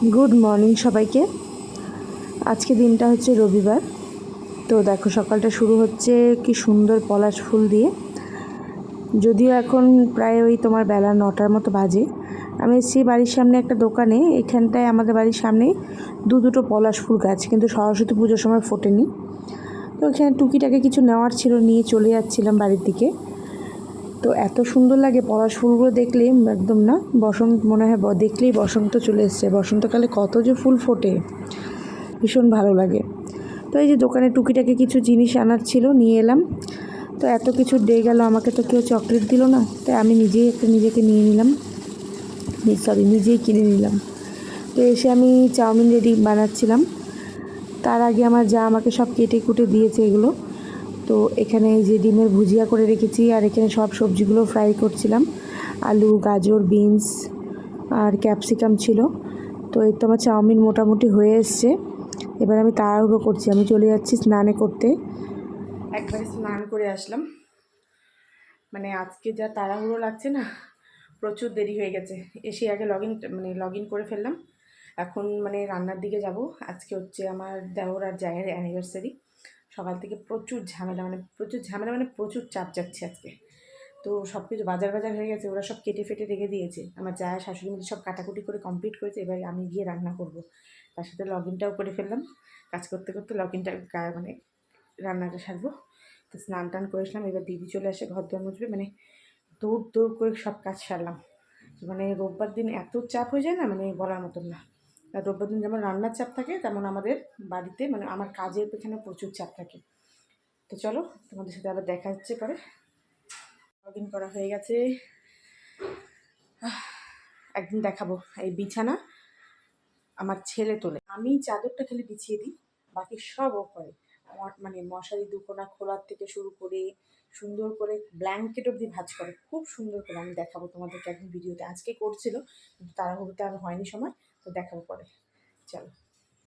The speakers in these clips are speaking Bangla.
গুড মর্নিং সবাইকে। আজকে দিনটা হচ্ছে রবিবার। তো দেখো, সকালটা শুরু হচ্ছে কি সুন্দর পলাশ ফুল দিয়ে। যদিও এখন প্রায় ওই তোমার বেলা নটার মতো বাজে। আমি এসেছি বাড়ির সামনে একটা দোকানে। এখানটায় আমাদের বাড়ির সামনে দু দুটো পলাশ ফুল গাছ, কিন্তু সরস্বতী পুজোর সময় ফোটেনি। তো এখানে টুকিটাকে কিছু নেওয়ার ছিল, নিয়ে চলে যাচ্ছিলাম বাড়ির দিকে। তো এত সুন্দর লাগে পলাশ ফুলগুলো দেখলে একদম না? বসন্ত, মনে হয় দেখলেই বসন্ত চলে এসছে। বসন্তকালে কত যে ফুল ফোটে। ভীষণ ভালো লাগে। তো এই যে দোকানে টুকিটাকে কিছু জিনিস আনার ছিল, নিয়ে এলাম। তো এত কিছু দিয়ে গেল, আমাকে তো কেউ চকলেট দিল না। তাই আমি নিজেই একটা নিজেকে নিয়ে নিলাম। সরি, নিজেই কিনে নিলাম। তো এসে আমি চাউমিন রেডি বানাচ্ছিলাম। তার আগে আমার যা আমাকে সব কেটে কুটে দিয়েছে এগুলো। তো এখানে এই যে ডিমের ভুজিয়া করে রেখেছি, আর এখানে সব সবজিগুলো ফ্রাই করছিলাম। আলু, গাজর বিনস আর ক্যাপসিকাম ছিল। তো এই তো আমার চাউমিন মোটামুটি হয়ে এসছে। এবার আমি তাড়াহুড়ো করছি, আমি চলে যাচ্ছি স্নানে করতে। একবারে স্নান করে আসলাম। মানে আজকে যা তাড়াহুড়ো লাগছে না, প্রচুর দেরি হয়ে গেছে। এসে আগে লগ মানে লগ ইন করে ফেললাম। এখন মানে রান্নার দিকে যাব। আজকে হচ্ছে আমার দেওর আর জায়ের অ্যানিভার্সারি সকাল থেকে প্রচুর ঝামেলা মানে প্রচুর ঝামেলা মানে প্রচুর চাপ যাচ্ছে আজকে। তো সব কিছু বাজার বাজার হয়ে গেছে, ওরা সব কেটে ফেটে রেখে দিয়েছে। আমার যা শাশুড়ি মিলে সব কাটাকুটি করে কমপ্লিট করেছে, এবার আমি গিয়ে রান্না করব। তার সাথে লগ ইনটাও করে ফেললাম। কাজ করতে করতে লগ ইনটা মানে রান্নাটা সারবো। তো স্নান টান করেছিলাম এবার দিদি চলে আসে ঘর দোয়ার মুছবে মানে দৌড় দৌড় করে সব কাজ সারলাম। মানে রোববার দিন এত চাপ হয়ে যায় না মানে বলার মতন না। রোববার দিন যেমন রান্নার চাপ থাকে, তেমন আমাদের বাড়িতে মানে আমার কাজের পেছনে প্রচুর চাপ থাকে। তো চলো, তোমাদের সাথে আবার দেখা হচ্ছে পরে। ইন করা হয়ে গেছে। একদিন দেখাবো এই বিছানা আমার ছেলে তোলে। আমি চাদরটা খালি বিছিয়ে দিই, বাকি সব ও করে। মানে মশারি দুকোনা খোলার থেকে শুরু করে, সুন্দর করে ব্ল্যাঙ্কেট অবধি ভাজ করে, খুব সুন্দর করে আমি দেখাবো তোমাদেরকে একদিন ভিডিওতে আজকে করছিল, কিন্তু তাড়াহুড়োতে আর হয়নি সময়। তো দেখাবো পরে। চলো।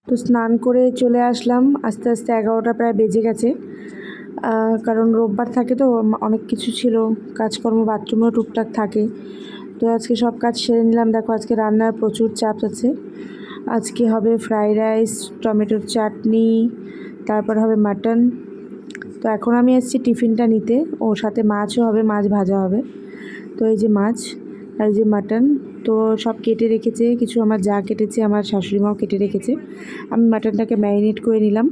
তো স্নান করে চলে আসলাম। আস্তে আস্তে এগারোটা প্রায় বেজে গেছে। কারণ রোববার থাকে তো, অনেক কিছু ছিল। কাজকর্ম, বাথরুমেও টুকটাক থাকে। তো আজকে সব কাজ সেরে নিলাম। দেখো, আজকে রান্নার প্রচুর চাপ আছে। আজকে হবে ফ্রাইড রাইস, টমেটোর চাটনি, তারপর হবে মাটন। তো এখন আমি এসেছি টিফিনটা নিতে। ও সাথে মাছও হবে, মাছ ভাজা হবে। তো এই যে মাছ আর যে মাটন, তো সব কেটে রেখেছে, কিছু আমার যা কেটেছে আমার শাশুড়ি মাও কেটে রেখেছে। আমি মাটনটাকে ম্যারিনেট করে নিলাম।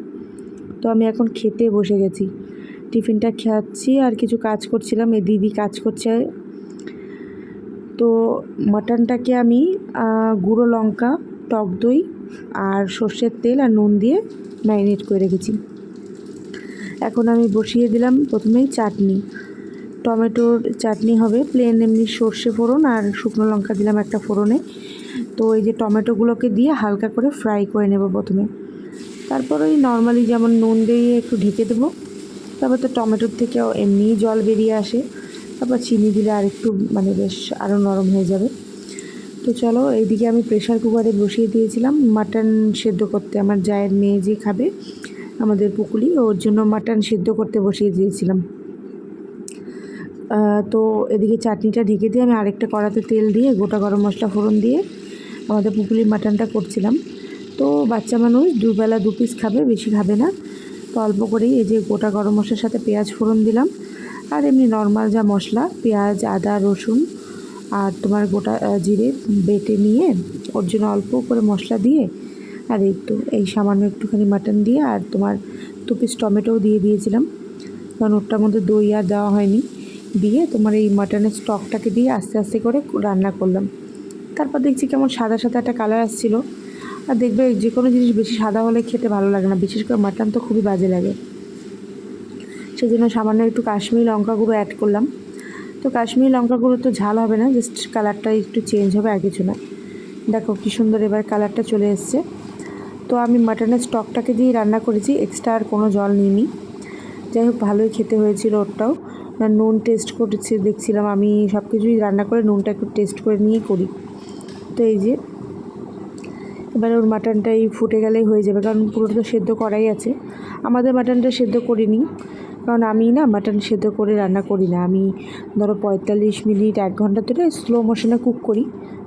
তো আমি এখন খেতে বসে গেছি। টিফিনটা খাচ্ছি আর কিছু কাজ করছিলাম এই দিদি কাজ করছে। তো মাটনটাকে আমি গুঁড়ো লঙ্কা, টক দই আর সর্ষের তেল আর নুন দিয়ে ম্যারিনেট করে রেখেছি। এখন আমি বসিয়ে দিলাম প্রথমেই চাটনি। টমেটোর চাটনি হবে প্লেন এমনি সর্ষে ফোড়ন আর শুকনো লঙ্কা দিলাম একটা ফোড়নে। তো এই যে টমেটোগুলোকে দিয়ে হালকা করে ফ্রাই করে নেব প্রথমে। তারপর ওই নর্মালি যেমন নুন দিয়ে একটু ঢেকে দেবো, তারপর তো টমেটোর থেকেও এমনিই জল বেরিয়ে আসে। তারপর চিনি দিলে আর একটু মানে বেশ আরও নরম হয়ে যাবে। তো চলো এইদিকে আমি প্রেশার কুকারে বসিয়ে দিয়েছিলাম। মাটন সেদ্ধ করতে আমার জায়ের মেয়ে যে খাবে, আমাদের পুকুলি ওর জন্য মাটন সেদ্ধ করতে বসিয়ে দিয়েছিলাম। তো এদিকে চাটনিটা ঢেকে দিয়ে আমি আরেকটা কড়াতে তেল দিয়ে, গোটা গরম মশলা ফোড়ন দিয়ে আমাদের পুকুলির মাটনটা করছিলাম। তো বাচ্চা মানুষ দুবেলা দু পিস খাবে, বেশি খাবে না। তো অল্প করেই এই যে গোটা গরম মশলার সাথে পেঁয়াজ ফোড়ন দিলাম। আর এমনি নর্মাল যা মশলা, পেঁয়াজ, আদা, রসুন আর তোমার গোটা জিরে বেটে নিয়ে ওর জন্য অল্প করে মশলা দিয়ে আর তো, এই সামান্য একটুখানি মাটন দিয়ে আর তোমার দু পিস টমেটোও দিয়ে দিয়েছিলাম। কারণ ওটার মধ্যে দই আর দেওয়া হয়নি। দিয়ে তোমার এই মাটনের স্টকটাকে দিয়ে আস্তে আস্তে করে রান্না করলাম। তারপর দেখছি কেমন সাদা সাদা একটা কালার আসছিল। আর দেখবে যে কোনো জিনিস বেশি সাদা হলে খেতে ভালো লাগে না, বিশেষ করে মাটন তো খুবই বাজে লাগে। সেই জন্য সামান্য একটু কাশ্মীরি লঙ্কা গুঁড়ো অ্যাড করলাম। তো কাশ্মীরি লঙ্কা গুঁড়ো তো ঝাল হবে না জাস্ট কালারটা একটু চেঞ্জ হবে, আর কিছু না। দেখো কী সুন্দর এবার কালারটা চলে এসছে। তো আমি মাটনের স্টকটাকে দিয়ে রান্না করেছি এক্সট্রা আর কোনো জল নিইনি। যাই হোক, ভালোই খেতে হয়েছিল ওরটাও। নুন টেস্ট করেছি, দেখছিলাম আমি সব কিছুই রান্না করে নুনটা একটু টেস্ট করে নিয়েই করি। তো এই যে, এবারে ওর মাটনটাই ফুটে গেলেই হয়ে যাবে, কারণ পুরোটা তো সেদ্ধ করাই আছে। আমাদের মাটনটা সেদ্ধ করিনি, কারণ আমি না মাটন সেদ্ধ করে রান্না করি না। আমি ধরো পঁয়তাল্লিশ মিনিট, এক ঘণ্টা ধরে স্লো মোশনে কুক করি,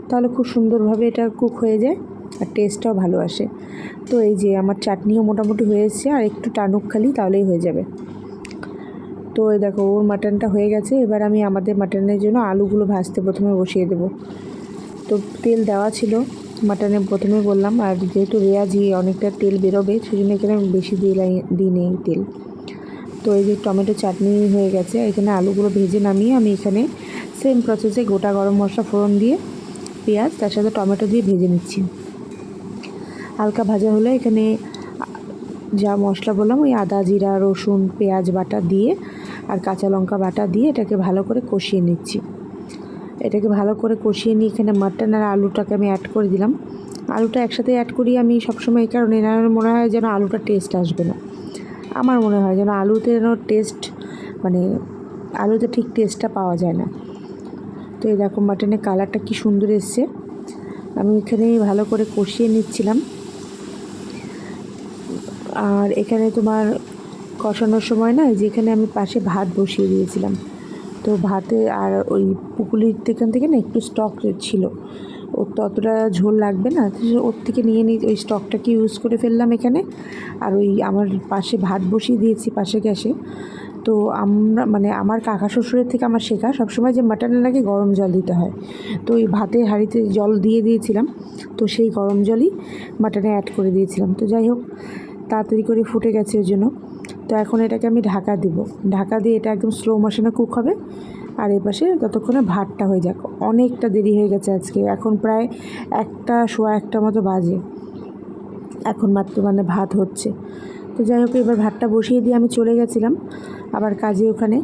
তাহলে খুব সুন্দরভাবে এটা কুক হয়ে যায় আর টেস্টটাও ভালো আসে। তো এই যে, আমার চাটনিও মোটামুটি হয়ে এসছে আর একটু টানুক খালি তাহলেই হয়ে যাবে। তো এই দেখো, ওর মাটনটা হয়ে গেছে। এবার আমি আমাদের মাটনের জন্য আলুগুলো ভাজতে প্রথমে বসিয়ে দেবো। তো তেল দেওয়া ছিল মাটনে প্রথমে বললাম, আর যেহেতু রেয়াজি অনেকটা তেল বেরোবে সেই জন্য এখানে বেশি দিয়ে দিই নেই তেল। তো এই যে টমেটো চাটনি হয়ে গেছে, এখানে আলুগুলো ভেজে নামিয়ে আমি এখানে সেম প্রসেসে গোটা গরম মশলা ফোড়ন দিয়ে পেঁয়াজ, তার সাথে টমেটো দিয়ে ভেজে নিচ্ছি। হালকা ভাজা হলে এখানে যা মশলা বললাম, ওই আদা, জিরা, রসুন, পেঁয়াজ, বাটা দিয়ে আর কাঁচা লঙ্কা বাটা দিয়ে এটাকে ভালো করে কষিয়ে নিচ্ছি। এটাকে ভালো করে কষিয়ে নিয়ে এখানে মাটন আর আলুটাকে আমি অ্যাড করে দিলাম। আলুটা একসাথে অ্যাড করি আমি সবসময় এই কারণে না মনে হয় যেন আলুটা টেস্ট আসবে না। আমার মনে হয় যেন আলুতে যেন টেস্ট মানে আলুতে ঠিক টেস্টটা পাওয়া যায় না। তো এই দেখো মাটনের কালারটা কি সুন্দর এসছে। আমি এখানে ভালো করে কষিয়ে নিচ্ছিলাম। আর এখানে তোমার কষানোর সময় না, যেখানে আমি পাশে ভাত বসিয়ে দিয়েছিলাম। তো ভাতে আর ওই পুকুলির এখান থেকে না একটু স্টক ছিল। ওর ততটা ঝোল লাগবে না ওর থেকে নিয়ে নিই ওই স্টকটাকে ইউজ করে ফেললাম এখানে। আর ওই আমার পাশে ভাত বসিয়ে দিয়েছি পাশে গ্যাসে। তো আমরা মানে আমার কাকা শ্বশুরের থেকে আমার শেখা, সবসময় যে মাটনের নাকি গরম জল দিতে হয়। তো ওই ভাতের হাঁড়িতে জল দিয়ে দিয়েছিলাম। তো সেই গরম জলই মাটনে অ্যাড করে দিয়েছিলাম। তো যাই হোক, তাড়াতাড়ি করে ফুটে গেছে ওই জন্য। তো এখন এটাকে আমি ঢাকা দিব। ঢাকা দিয়ে এটা একদম স্লো মোশনে কুক হবে। আর এ পাশে ততক্ষণে ভাতটা হয়ে যাক, অনেকটা দেরি হয়ে গেছে আজকে। এখন প্রায় একটা, সোয়া একটা মতো বাজে। এখন মাত্র মানে ভাত হচ্ছে। তো যাই হোক, এবার ভাতটা বসিয়ে দিয়ে আমি চলে গেছিলাম আবার কাজে ওখানে।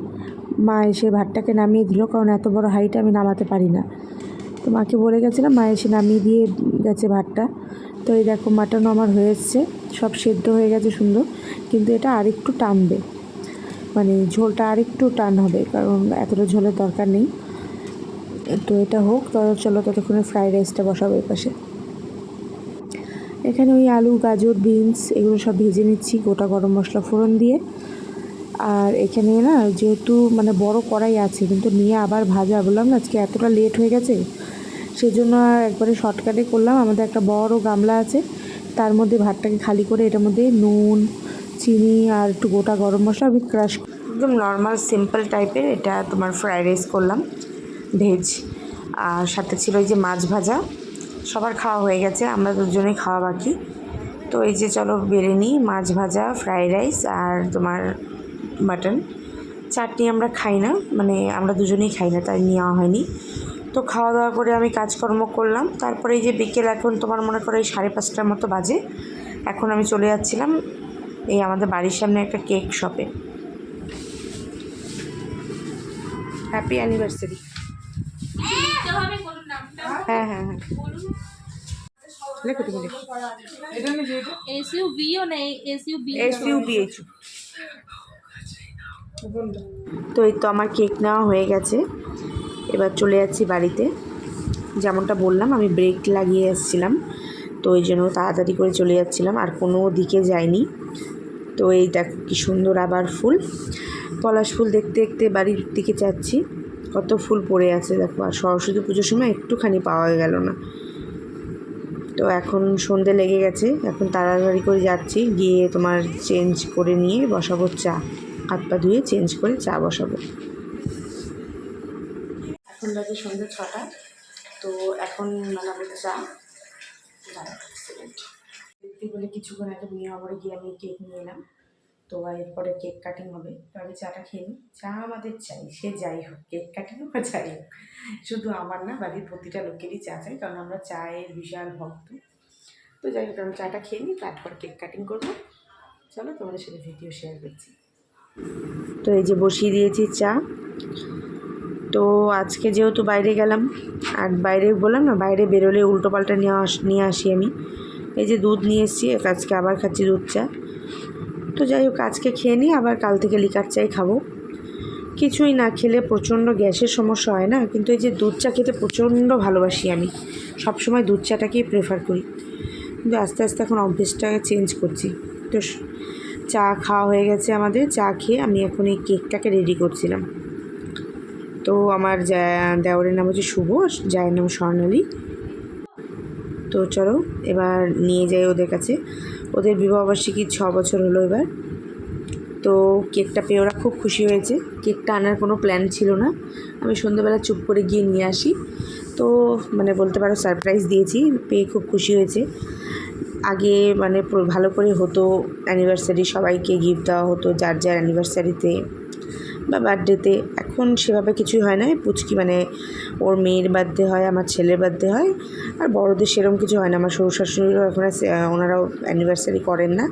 মা এসে ভাতটাকে নামিয়ে দিল, কারণ এত বড় হাইটা আমি নামাতে পারি না। তো মাকে বলে গেছিলাম, মা এসে নামিয়ে দিয়ে গেছে ভাতটা। তো এই দেখো মাটন আমার হয়ে সব সেদ্ধ হয়ে গেছে সুন্দর, কিন্তু এটা আরেকটু টানবে। মানে ঝোলটা আরেকটু টান হবে, কারণ এতটা ঝোলের দরকার নেই। তো এটা হোক, তো চলো ততক্ষণে ফ্রাইড রাইসটা বসাবো এই পাশে। এখানে ওই আলু, গাজর বিনস এগুলো সব ভেজে নিচ্ছি, গোটা গরম মশলা ফোড়ন দিয়ে। আর এখানে না, যেহেতু মানে বড় কড়াই আছে, কিন্তু নিয়ে আবার ভাজা, বললাম না, আজকে এতটা লেট হয়ে গেছে সেজন্য আর একবারে শর্টকাটে করলাম। আমাদের একটা বড় গামলা আছে, তার মধ্যে ভাতটাকে খালি করে এটার মধ্যে নুন, চিনি আর একটু গোটা গরম মশলা আমি ক্রাশ একদম নর্মাল সিম্পল টাইপের এটা তোমার ফ্রাইড রাইস করলাম ভেজ আর সাথে ছিল এই যে মাছ ভাজা, সবার খাওয়া হয়ে গেছে, আমরা দুজনেই খাওয়া বাকি। তো এই যে চলো বেড়ে নিই মাছ ভাজা ফ্রাইড রাইস আর তোমার মাটন চাটনি আমরা খাই না মানে আমরা দুজনেই খাই না, তাই নেওয়া হয়নি। তো খাওয়া দাওয়া করে আমি কাজকর্ম করলাম। তারপরে এই যে বিকেল এখন তোমার মনে করো এই সাড়ে পাঁচটার মতো বাজে। এখন আমি চলে যাচ্ছিলাম এই আমাদের বাড়ির সামনে একটা কেক শপে। হ্যাপি অ্যানিভার্সারি হ্যাঁ হ্যাঁ হ্যাঁ। তো এই তো আমার কেক নেওয়া হয়ে গেছে। এবার চলে যাচ্ছি বাড়িতে। যেমনটা বললাম, আমি ব্রেক লাগিয়ে এসেছিলাম, তো ওই জন্য তাড়াতাড়ি করে চলে যাচ্ছিলাম, আর কোনো দিকে যাইনি। তো এই দেখো, কি সুন্দর আবার ফুল। পলাশ ফুল দেখতে দেখতে বাড়ির দিকে যাচ্ছি। কত ফুল পড়ে আছে, দেখো, আর সরস্বতী পুজোর সময় একটুখানি পাওয়া গেল না। তো এখন সন্ধে লেগে গেছে, এখন তাড়াতাড়ি করে যাচ্ছি, গিয়ে তোমার চেঞ্জ করে নিয়ে বসাবো চা। হাত পা ধুয়ে চেঞ্জ করে চা বসাবো। এখন বাজে সন্ধ্যে ছটা। তো এখন বানাবো চা দেখতে বলে কিছুক্ষণ আগে নিয়ে আবার গিয়ে আমি কেক নিয়ে এলাম। তো এরপরে কেক কাটিং হবে। তো আমি চাটা খেয়ে নিই। চা আমাদের চাই, সে যাই হোক কেক কাটিং বা যাই হোক। শুধু আমার না, বাড়ির প্রতিটা লোকেরই চা চাই, কারণ আমরা চায়ের বিশাল ভক্ত। তো যাই হোক আমি চাটা খেয়ে নিই, তারপর কেক কাটিং করব। চলো তোমাদের সাথে ভিডিও শেয়ার করছি। তো এই যে বসিয়ে দিয়েছি চা। তো আজকে যেহেতু বাইরে গেলাম, আর বাইরে বললাম না, বাইরে বেরোলে উল্টো পাল্টা নিয়ে আস, নিয়ে আসি আমি। এই যে দুধ নিয়ে এসেছি আজকে আবার খাচ্ছি দুধ চা। তো যাই হোক, আজকে খেয়ে নিই, আবার কাল থেকে লিকার চাই খাব। কিছুই না, খেলে প্রচণ্ড গ্যাসের সমস্যা হয় না, কিন্তু এই যে দুধ চা খেতে প্রচণ্ড ভালোবাসি আমি। সবসময় দুধ চাটাকেই প্রেফার করি। কিন্তু আস্তে আস্তে এখন অভ্যেসটাকে চেঞ্জ করছি। তো চা খাওয়া হয়ে গেছে আমাদের, চা খেয়ে আমি এখন এই কেকটাকে রেডি করছিলাম। তো আমার যা দেওরের নাম হচ্ছে শুভ জায়ের নাম স্বর্ণালী। তো চলো, এবার নিয়ে যাই ওদের কাছে। ওদের বিবাহবার্ষিকী ছ বছর হলো এবার। তো কেকটা পেয়ে ওরা খুব খুশি হয়েছে। কেকটা আনার কোনো প্ল্যান ছিল না। আমি সন্ধ্যেবেলা চুপ করে গিয়ে নিয়ে আসি। তো মানে বলতে পারো সারপ্রাইজ দিয়েছি, পেয়ে খুব খুশি হয়েছে। আগে মানে ভালো করে হতো অ্যানিভার্সারি সবাইকে গিফট দেওয়া হতো, যার যার অ্যানিভার্সারিতে বা বার্থডেতে এখন সেভাবে কিছুই হয় না। পুচকি মানে ওর মেয়ের বার্থডে হয়, আমার ছেলের বার্থডে হয়। আর বড়দের সেরকম কিছু হয় না। আমার শ্বশুর শাশুড়িরও এখন ওনারাও অ্যানিভার্সারি করেন না।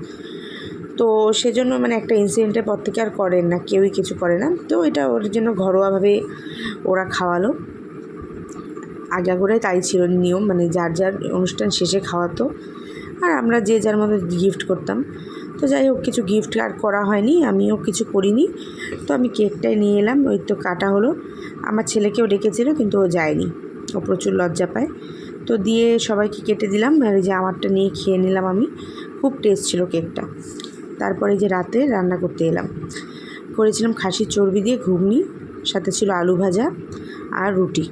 তো সেজন্য মানে একটা ইনসিডেন্টের পর থেকে আর করেন না, কেউই কিছু করে না। তো এটা ওর জন্য ঘরোয়াভাবে ওরা খাওয়ালো। আগে করে তাই ছিল নিয়ম মানে যার যার অনুষ্ঠান শেষে খাওয়াতো। আর আমরা যে যার মতো গিফট করতাম। তো যাই হোক, কিছু গিফট আর করা হয়নি, আমিও কিছু করিনি। তো আমি কেকটাই নিয়ে এলাম, ওই তো কাটা হলো। আমার ছেলেকেও ডেকেছিল, কিন্তু ও যায়নি। ও প্রচুর লজ্জা পায়। তো দিয়ে সবাইকে কেটে দিলাম, আর যে আমারটা নিয়ে খেয়ে নিলাম আমি। খুব টেস্ট ছিল কেকটা তারপরে যে রাতে রান্না করতে এলাম। করেছিলাম খাসির চর্বি দিয়ে ঘুগনি, সাথে ছিল আলু ভাজা আর রুটি।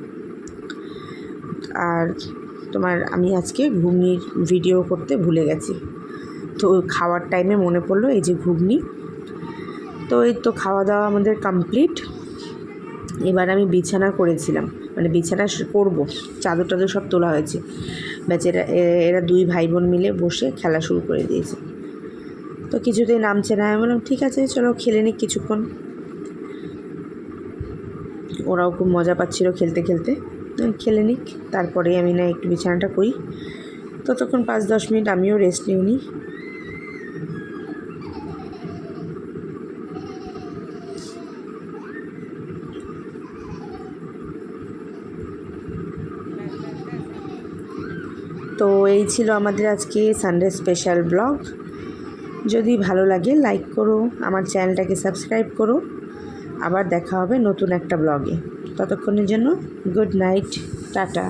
আর তোমার, আমি আজকে ঘুগনির ভিডিও করতে ভুলে গেছি। তো খাওয়ার টাইমে মনে পড়ল এই যে ঘুগনি। তো এই তো খাওয়া দাওয়া আমাদের কমপ্লিট এবার আমি বিছানা করেছিলাম। মানে বিছানা করব। চাদর টাদর সব তোলা হয়েছে। বেচারা এরা দুই ভাই বোন মিলে বসে খেলা শুরু করে দিয়েছে। তো কিছুতেই নামছে না। আমি বললাম, ঠিক আছে, চলো খেলে নিক কিছুক্ষণ। ওরাও খুব মজা পাচ্ছিল খেলতে খেলতে। খেলে নিক। তারপরে আমি না একটু বিছানাটা করি। ততক্ষণ পাঁচ দশ মিনিট আমিও রেস্ট নিই তো এই ছিল আমাদের আজকে সানডে স্পেশাল ব্লগ যদি ভালো লাগে লাইক করো, আমার চ্যানেলটাকে সাবস্ক্রাইব করো। আবার দেখা হবে নতুন একটা ব্লগে ততক্ষণের জন্য গুড নাইট টাটা।